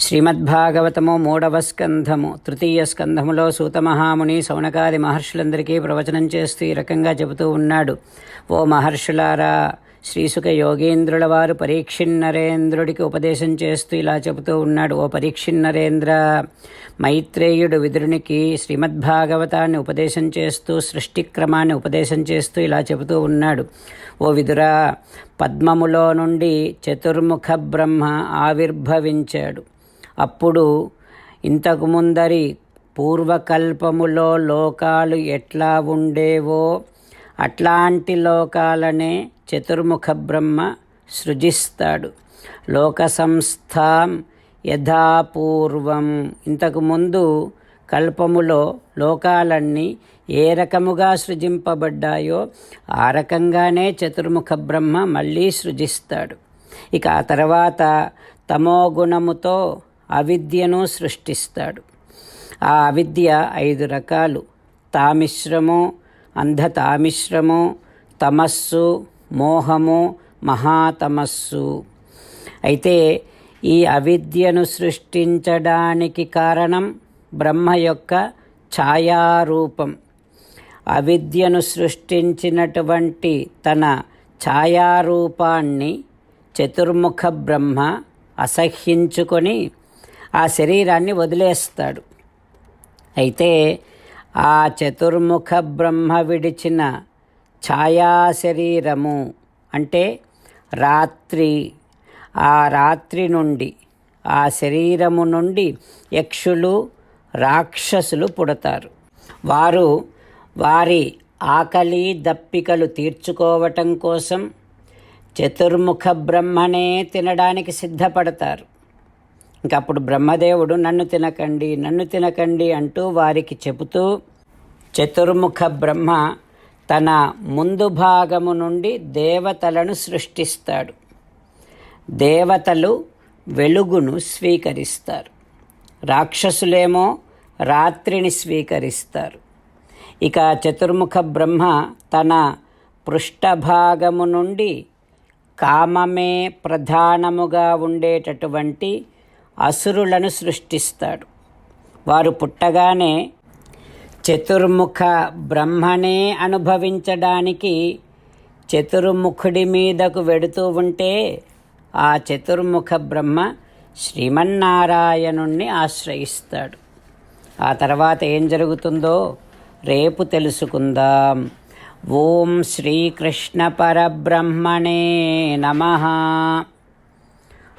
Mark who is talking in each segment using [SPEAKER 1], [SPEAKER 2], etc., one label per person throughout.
[SPEAKER 1] శ్రీమద్భాగవతము మూడవ స్కంధము. తృతీయ స్కంధములో సూతమహాముని సౌనకాది మహర్షులందరికీ ప్రవచనం చేస్తూ ఈ రకంగా చెబుతూ ఉన్నాడు. ఓ మహర్షులారా శ్రీసుఖ యోగేంద్రుల వారు పరీక్షిన్నరేంద్రుడికి ఉపదేశం చేస్తూ ఇలా చెబుతూ ఉన్నాడు. ఓ పరీక్షిన్నరేంద్ర మైత్రేయుడు విదురునికి శ్రీమద్భాగవతాన్ని ఉపదేశం చేస్తూ సృష్టి క్రమాన్ని ఉపదేశం చేస్తూ ఇలా చెబుతూ ఉన్నాడు. ఓ విదురా పద్మములో నుండి చతుర్ముఖ బ్రహ్మ ఆవిర్భవించాడు. అప్పుడు ఇంతకు ముందరి పూర్వకల్పములో లోకాలు ఎట్లా ఉండేవో అట్లాంటి లోకాలనే చతుర్ముఖ బ్రహ్మ సృజిస్తాడు. లోక సంస్థాం యథాపూర్వం. ఇంతకుముందు కల్పములో లోకాలన్నీ ఏ రకముగా సృజింపబడ్డాయో ఆ రకంగానే చతుర్ముఖ బ్రహ్మ మళ్ళీ సృజిస్తాడు. ఇక ఆ తర్వాత తమోగుణముతో అవిద్యను సృష్టిస్తాడు. ఆ అవిద్య ఐదు రకాలు. తామిశ్రము అంధతామిశ్రము తమస్సు మోహము మహాతమస్సు. అయితే ఈ అవిద్యను సృష్టించడానికి కారణం బ్రహ్మ యొక్క ఛాయారూపం. అవిద్యను సృష్టించినటువంటి తన ఛాయారూపాన్ని చతుర్ముఖ బ్రహ్మ అసహ్యించుకొని ఆ శరీరాన్ని వదిలేస్తాడు. అయితే ఆ చతుర్ముఖ బ్రహ్మ విడిచిన ఛాయా శరీరము అంటే రాత్రి ఆ రాత్రి నుండి ఆ శరీరము నుండి యక్షులు రాక్షసులు పుడతారు. వారు వారి ఆకలి దప్పికలు తీర్చుకోవటం కోసం చతుర్ముఖ బ్రహ్మనే తినడానికి సిద్ధపడతారు. ఇంకప్పుడు బ్రహ్మదేవుడు నన్ను తినకండి నన్ను తినకండి అంటూ వారికి చెబుతూ చతుర్ముఖ బ్రహ్మ తన ముందు భాగము నుండి దేవతలను సృష్టిస్తాడు. దేవతలు వెలుగును స్వీకరిస్తారు. రాక్షసులేమో రాత్రిని స్వీకరిస్తారు. ఇక చతుర్ముఖ బ్రహ్మ తన పృష్ఠభాగము నుండి కామమే ప్రధానముగా ఉండేటటువంటి అసురులను సృష్టిస్తాడు. వారు పుట్టగానే చతుర్ముఖ బ్రహ్మనే అనుభవించడానికి చతుర్ముఖుడి మీదకు వెడుతూ ఉంటే ఆ చతుర్ముఖ బ్రహ్మ శ్రీమన్నారాయణుణ్ణి ఆశ్రయిస్తాడు. ఆ తర్వాత ఏం జరుగుతుందో రేపు తెలుసుకుందాం. ఓం శ్రీకృష్ణ పరబ్రహ్మణే నమ.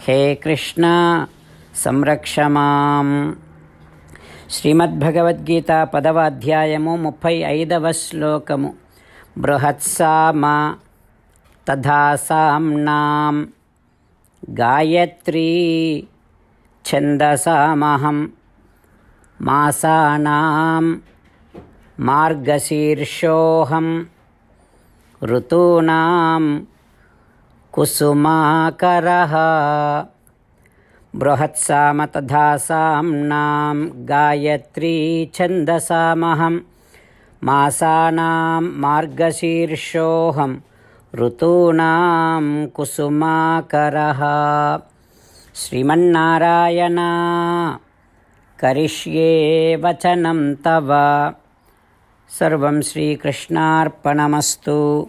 [SPEAKER 1] హే కృష్ణ సంరక్ష మాం. శ్రీమద్భగవద్గీత పదవ అధ్యాయము ముప్పై ఐదవ శ్లోకము. బృహత్సామ తథాసాంనాం గాయత్రీ ఛందసామహం. మాసానాం. మార్గశీర్షోహం. ఋతూనాం. कुसुमाकरः। बृहत्सामतधासाम्नां गायत्री छन्दसामहं मासानां मार्गशीर्षोऽहं ऋतूनां कुसुमाकरः। श्रीमन्नारायण करिष्ये वचनं तव। सर्वं श्रीकृष्णार्पणमस्तु।